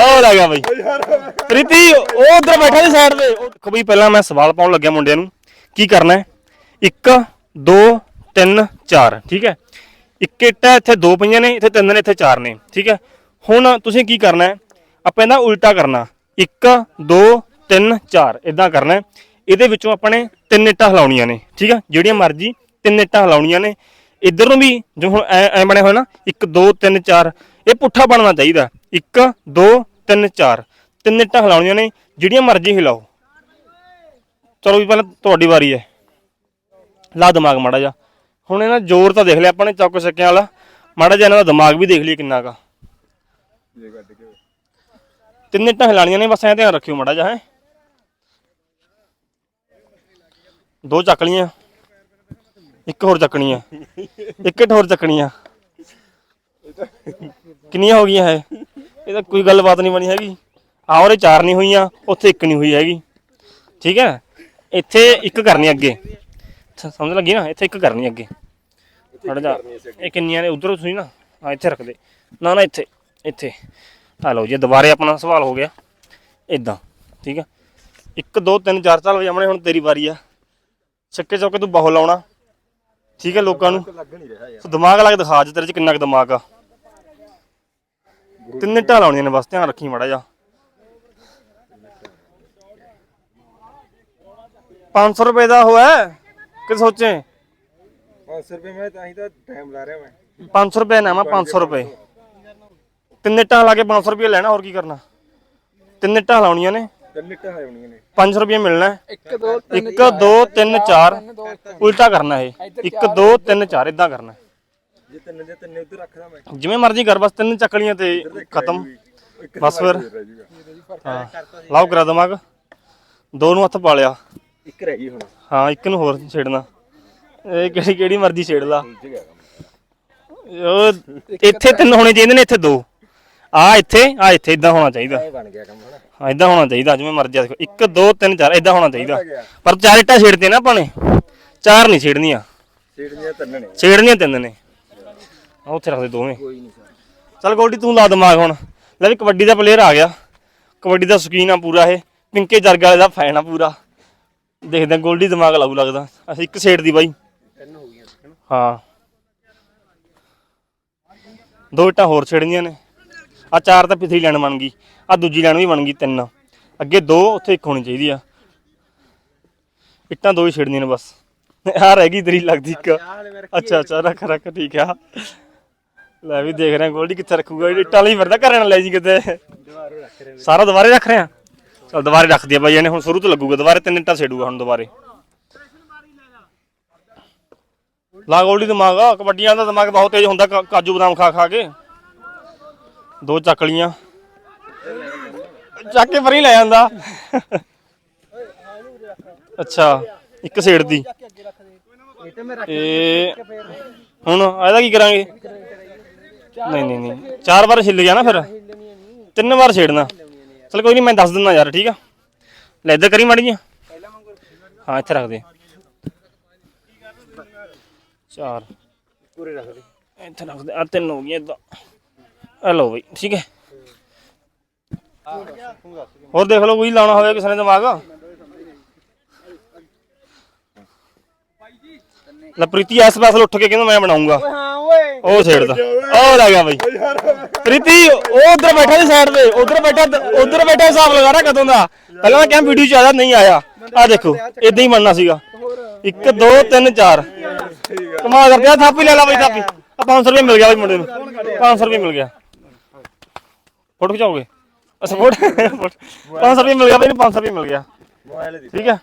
ਉਹ ਲੈ ਗਿਆ ਬਈ। ਪ੍ਰੀਤੀ ਉਹ ਉਧਰ ਬੈਠਾ ਸੀ ਸਾਈਡ ਤੇ। ਉਹ ਦੇਖੋ ਬਈ ਪਹਿਲਾਂ ਮੈਂ ਸਵਾਲ ਪਾਉਣ ਲੱਗਿਆ ਮੁੰਡਿਆਂ ਨੂੰ। ਕੀ ਕਰਨਾ ਹੈ? 1 2 3 4 ਠੀਕ ਹੈ? ਇੱਕ ਇੱਟ ਇੱਥੇ ਦੋ ਪਈਆਂ ਨੇ ਇੱਥੇ ਤਿੰਨ ਨੇ ਇੱਥੇ ਚਾਰ ਨੇ ਠੀਕ ਹੈ? ਹੁਣ ਤੁਸੀਂ ਕੀ ਕਰਨਾ ਹੈ? ਆਪਾਂ ਇਹਦਾ ਉਲਟਾ ਕਰਨਾ। 1 2 3 4 ਇਦਾਂ ਕਰਨਾ ਹੈ। ਇਹਦੇ ਵਿੱਚੋਂ ਆਪਾਂ ਨੇ ਤਿੰਨ ਇੱਟਾਂ ਹਿਲਾਉਣੀਆਂ ਨੇ ਠੀਕ ਹੈ? ਜਿਹੜੀਆਂ ਮਰਜ਼ੀ ਤਿੰਨ ਇੱਟਾਂ ਹਿਲਾਉਣੀਆਂ ਨੇ। ਇੱਧਰ ਨੂੰ ਵੀ ਜੋ ਹੁਣ ਐ ਐ ਬਣਿਆ ਹੋਇਆ ਨਾ 1 2 3 4 ਇਹ ਪੁੱਠਾ ਬਣਨਾ ਚਾਹੀਦਾ। 1 2 3 4 ਤਿੰਨ ਇੱਟਾਂ ਹਿਲਾਉਣੀਆਂ ਨੇ, ਜਿਹੜੀਆਂ ਮਰਜ਼ੀ ਹਿਲਾਓ। ਚਲੋ ਵੀ ਪਹਿਲਾਂ ਤੁਹਾਡੀ ਵਾਰੀ ਹੈ। ਲਾ ਦਿਮਾਗ ਮਾੜਾ ਜਾ ਹੁਣ ਇਹਨਾਂ ਜ਼ੋਰ ਤਾਂ ਦੇਖ ਲਿਆ ਆਪਾਂ ਨੇ, ਚੌਕ ਸਕਿਆਂ ਵਾਲਾ। ਮਾੜਾ ਜਿਹਾ ਇਹਨਾਂ ਦਾ ਦਿਮਾਗ ਵੀ ਦੇਖ ਲਈਏ ਕਿੰਨਾ ਕਾ ਤਿੰਨ ਇੱਟਾਂ ਹਿਲਾਣੀਆਂ ਨੇ, ਬਸ ਐਂ ਧਿਆਨ ਰੱਖਿਓ ਮਾੜਾ ਜਿਹਾ, ਹੈ। ਦੋ ਚੱਕ ਲੀਆਂ ਇੱਕ ਹੋਰ ਚੱਕਣੀ ਆ ਇੱਕ ਇੱਟ ਹੋਰ ਚੱਕਣੀ ਆ ਕਿੰਨੀਆਂ ਹੋ ਗਈਆਂ ਹੈ ਇਹ ਤਾਂ ਕੋਈ ਗੱਲਬਾਤ ਨਹੀਂ ਬਣੀ ਹੈਗੀ। ਆ ਉਹਦੇ ਚਾਰ ਨਹੀਂ ਹੋਈਆਂ ਉੱਥੇ ਇੱਕ ਨਹੀਂ ਹੋਈ ਹੈਗੀ। ਠੀਕ ਹੈ? ਇੱਥੇ ਇੱਕ ਕਰਨੀ ਅੱਗੇ। ਸਮਝ ਲੱਗੀ ਨਾ? ਇੱਥੇ ਇੱਕ ਕਰਨੀ ਅੱਗੇ। ਥੋੜਾ ਜਾ। ਇਹ ਕਿੰਨੀਆਂ ਨੇ? ਉਧਰੋਂ ਤੁਸੀਂ ਨਾ ਆ ਇੱਥੇ ਰੱਖ ਦੇ। ਨਾ ਨਾ ਇੱਥੇ ਇੱਥੇ। ਆ ਲਓ ਜੀ ਦੁਬਾਰੇ ਆਪਣਾ ਸਵਾਲ ਹੋ ਗਿਆ। ਇਦਾਂ ਠੀਕ ਹੈ? 1 2 3 4 ਚੱਲ ਵਜਾਮਣੇ ਹੁਣ ਤੇਰੀ ਵਾਰੀ ਆ। ਛੱਕੇ ਚੌਕੇ ਤੂੰ ਬਹੁ ਲਾਉਣਾ। ਠੀਕ ਹੈ ਲੋਕਾਂ ਨੂੰ? ਲੱਗ ਨਹੀਂ ਰਿਹਾ ਯਾਰ। ਸੋ ਦਿਮਾਗ ਲਾ ਕੇ ਦਿਖਾ ਅੱਜ ਤੇਰੇ ਚ ਕਿੰਨਾ ਕੁ ਦਿਮਾਗ ਆ। ਤਿੰਨ ਇੱਟਾਂ ਲਾਉਣੀਆਂ ਨੇ ਬਸ ਧਿਆਨ ਰੱਖੀ ਮਾੜਾ ਜਾ 500 ਰੁਪਏ ਦਾ ਹੋਇਆ ਕਿ ਸੋਚੇ? 500 ਰੁਪਏ ਮੈਂ ਤਾਂ ਹੀ ਤਾਂ ਟਾਈਮ ਲਾ ਰਿਹਾ ਮੈਂ। 500 ਰੁਪਏ ਨਾ ਮੈਂ 500 ਰੁਪਏ। ਤਿੰਨ ਇੱਟਾਂ ਲਾ ਕੇ 500 ਰੁਪਏ ਲੈਣਾ ਹੋਰ ਕੀ ਕਰਨਾ? ਤਿੰਨ ਇੱਟਾਂ ਲਾਉਣੀਆਂ ਨੇ। ਤਿੰਨ ਇੱਟਾਂ ਆਉਣੀਆਂ ਨੇ। 500 ਰੁਪਏ ਮਿਲਣਾ। ਹੈ 1 2 1 2 3 4 ਉਲਟਾ ਕਰਨਾ ਇਹ। 1 2 3 4 ਇਦਾਂ ਕਰਨਾ। ਜੇ ਤਿੰਨ ਦੇ ਤਿੰਨੇ ਉੱਧਰ ਰੱਖਦਾ ਮੈਂ। ਜਿਵੇਂ ਮਰਜ਼ੀ ਕਰ ਬਸ ਤਿੰਨ ਚੱਕਲੀਆਂ ਤੇ ਖਤਮ। ਬਸ ਫਿਰ। ਹਾਂ। ਲਾਓ ਕਰਾ ਦਿਮਾਗ। ਦੋ ਨੂੰ ਹੱਥ ਪਾ ਲਿਆ। ਇੱਕ ਰਹਿ ਗਈ ਹੁਣ। ਹਾਂ ਇੱਕ ਨੂੰ ਹੋਰ ਛੇੜਨਾ। ਇਹ ਕਿਹੜੀ ਕਿਹੜੀ ਮਰਜ਼ੀ ਛੇੜ ਲਾ। ਉਹ ਇੱਥੇ ਤਿੰਨ ਹੋਣੇ ਚਾਹੀਦੇ ਨੇ ਇੱਥੇ ਦੋ। ਆ ਇੱਥੇ ਆ ਇੱਥੇ ਇਦਾਂ ਹੋਣਾ ਚਾਹੀਦਾ। ਬਣ ਗਿਆ ਕੰਮ ਹਨਾ? ਹਾਂ ਇਦਾਂ ਹੋਣਾ ਚਾਹੀਦਾ ਜਿਵੇਂ ਮਰਜ਼ੀ ਆ ਦੇਖੋ। 1 2 3 4 ਇਦਾਂ ਹੋਣਾ ਚਾਹੀਦਾ। ਪਰ ਚਾਰ ਇੱਟਾਂ ਛੇੜਦੇ ਨਾ ਆਪਾਂ ਨੇ। ਚਾਰ ਨਹੀਂ ਛੇੜਨੀਆਂ। ਸੀੜੀਆਂ ਤਿੰਨ ਨੇ। ਛੇੜਨੀਆਂ ਤਿੰਨ ਨੇ। ਆ ਉੱਥੇ ਰੱਖ ਦੇ ਦੋਵੇਂ। ਕੋਈ ਨਹੀਂ ਸਰ। ਚੱਲ ਗੋਲਡੀ ਤੂੰ ਲਾ ਦਿਮਾਗ ਹੁਣ। ਲੈ ਵੀ ਕਬੱਡੀ ਦਾ ਪਲੇਅਰ ਆ ਗਿਆ। ਕਬੱਡੀ ਦਾ ਸ਼ੌਕੀਨ ਆ ਪੂਰਾ ਇਹ। ਪਿੰਕੇ ਜਰਗ ਵਾਲੇ ਦਾ ਫੈਨ ਆ ਪੂਰਾ। ਦੇਖਦੇ ਆ ਗੋਲਡੀ ਦਿਮਾਗ ਲਾਊ ਲੱਗਦਾ। ਅਸੀਂ ਇੱਕ ਛੇੜ ਦੀ ਬਾਈ। ਤਿੰਨ ਹੋ ਗਈਆਂ ਹਾਂ ਦੋ ਇੱਟਾਂ ਹੋਰ ਛੇੜਨੀਆਂ ਨੇ। ਆ ਚਾਰ ਤਾਂ ਪਿਛਲੀ ਲਾਈਨ ਬਣ ਗਈ। ਆ ਦੂਜੀ ਲਾਈਨ ਵੀ ਬਣ ਗਈ ਤਿੰਨ। ਅੱਗੇ ਦੋ ਉੱਥੇ ਇੱਕ ਹੋਣੀ ਚਾਹੀਦੀ ਆ। ਇੱਟਾਂ ਦੋ ਹੀ ਛੇੜਨੀਆਂ ਨੇ ਬਸ। ਆ ਰਹਿ ਗਈ ਤੇਰੀ ਲੱਗਦੀ ਇੱਕ। ਅੱਛਾ ਅੱਛਾ ਰੱਖ ਰੱਖ ਠੀਕ ਆ। ਲੈ ਵੀ ਦੇਖ ਰਹੇ ਗੋਲਡੀ ਕਿੱਥੇ ਰੱਖੂਗਾ ਇਹ ਇੱਟਾਂ ਲਈ ਫਿਰਦਾ ਘਰੇ ਨਾਲ ਲੈ ਜੀ ਕਿਤੇ। ਸਾਰਾ ਦੁਬਾਰੇ ਰੱਖ ਰਹੇ। ਚਲ ਦੁਬਾਰੇ ਰੱਖ ਦਿਆ ਬਾਈ ਇਹਨੇ ਹੁਣ ਸ਼ੁਰੂ ਤੋਂ ਲੱਗੂਗਾ ਦੁਬਾਰੇ ਤਿੰਨ ਇੱਟਾਂ ਛੇੜੂਗਾ ਹੁਣ ਦੁਬਾਰੇ। ਲਾ ਗੋਲਡੀ ਦਿਮਾਗ ਆ ਕਬੱਡੀਆਂ ਦਾ ਦਿਮਾਗ ਬਹੁਤ ਤੇਜ਼ ਹੁੰਦਾ ਕਾ- ਕਾਜੂ ਬਦਾਮ ਖਾ ਖਾ ਕੇ। ਦੋ ਚੱਕਲੀਆਂ ਚੱਕ ਕੇ ਪਰੀ ਲੈ ਜਾਂਦਾ ਅੱਛਾ ਇੱਕ ਸੇੜ ਦੀ ਇਹ ਤੇ ਮੈਂ ਰੱਖ ਇਹ ਹੁਣ ਇਹਦਾ ਕੀ ਕਰਾਂਗੇ? ਨਹੀਂ ਨਹੀਂ ਨਹੀਂ। ਚਾਰ ਵਾਰ ਛਿੱਲ ਗਿਆ ਨਾ ਫਿਰ। ਤਿੰਨ ਵਾਰ ਛੇੜਨਾ। ਚਲ ਕੋਈ ਨਹੀਂ ਮੈਂ ਦੱਸ ਦਿੰਦਾ ਯਾਰ ਠੀਕ ਆ? ਲੈ ਇੱਧਰ ਕਰੀ ਮਾੜੀਆਂ ਹਾਂ ਇੱਥੇ ਰੱਖ ਦੇ। ਚਾਰ। ਪੂਰੇ ਰੱਖ ਦੇ। ਇੱਥੇ ਰੱਖ ਦੇ। ਆ ਤਿੰਨ ਹੋ ਗਈਆਂ ਇਦਾਂ। ਆ ਲਓ ਬਈ ਠੀਕ ਹੈ? ਹੋਰ ਦੇਖ ਲਓ ਕੋਈ ਲਾਉਣਾ ਹੋਵੇ ਕਿਸੇ ਨੇ ਦਿਮਾਗ। ਲਪ੍ਰੀਤੀ ਇਸ ਪਾਸੇ ਉੱਠ ਕੇ ਕਹਿੰਦਾ ਮੈਂ ਬਣਾਉਂਗਾ। ਉਹ ਛੇੜਦਾ ਉਹ ਲੈ ਗਿਆ ਬਈ। ਪ੍ਰੀਤੀ ਉਹ ਉਧਰ ਬੈਠਾ ਸੀ ਸਾਈਡ ਤੇ ਉਧਰ ਬੈਠਾ ਉਧਰ ਬੈਠਾ ਹਿਸਾਬ ਲਗਾ ਰਿਹਾ ਕਦੋਂ ਦਾ। ਪਹਿਲਾਂ ਮੈਂ ਕਿਹਾ ਵੀਡੀਓ ਚ ਨਹੀਂ ਆਇਆ। ਆ ਦੇਖੋ ਇਦਾਂ ਹੀ ਬਣਨਾ ਸੀਗਾ। 1 2 3 4 ਕਮਾਲ ਕਰਦੇ ਆ ਥਾਪੀ ਲੈ ਲਾ ਬਈ ਥਾਪੀ। ਆ 500 ਰੁਪਏ ਮਿਲ ਗਿਆ ਬਈ ਮੁੰਡੇ ਨੂੰ। 500 ਰੁਪਏ ਮਿਲ ਗਿਆ। ਫੋਟੋ ਖਿਚਾਓਗੇ? ਅੱਛਾ ਫੋਟੋ 500 ਰੁਪਏ ਮਿਲ ਗਿਆ ਬਈ 500 ਰੁਪਏ ਮਿਲ ਗਿਆ। ਮੋਬਾਈਲ ਦੀ। ਠੀਕ ਹੈ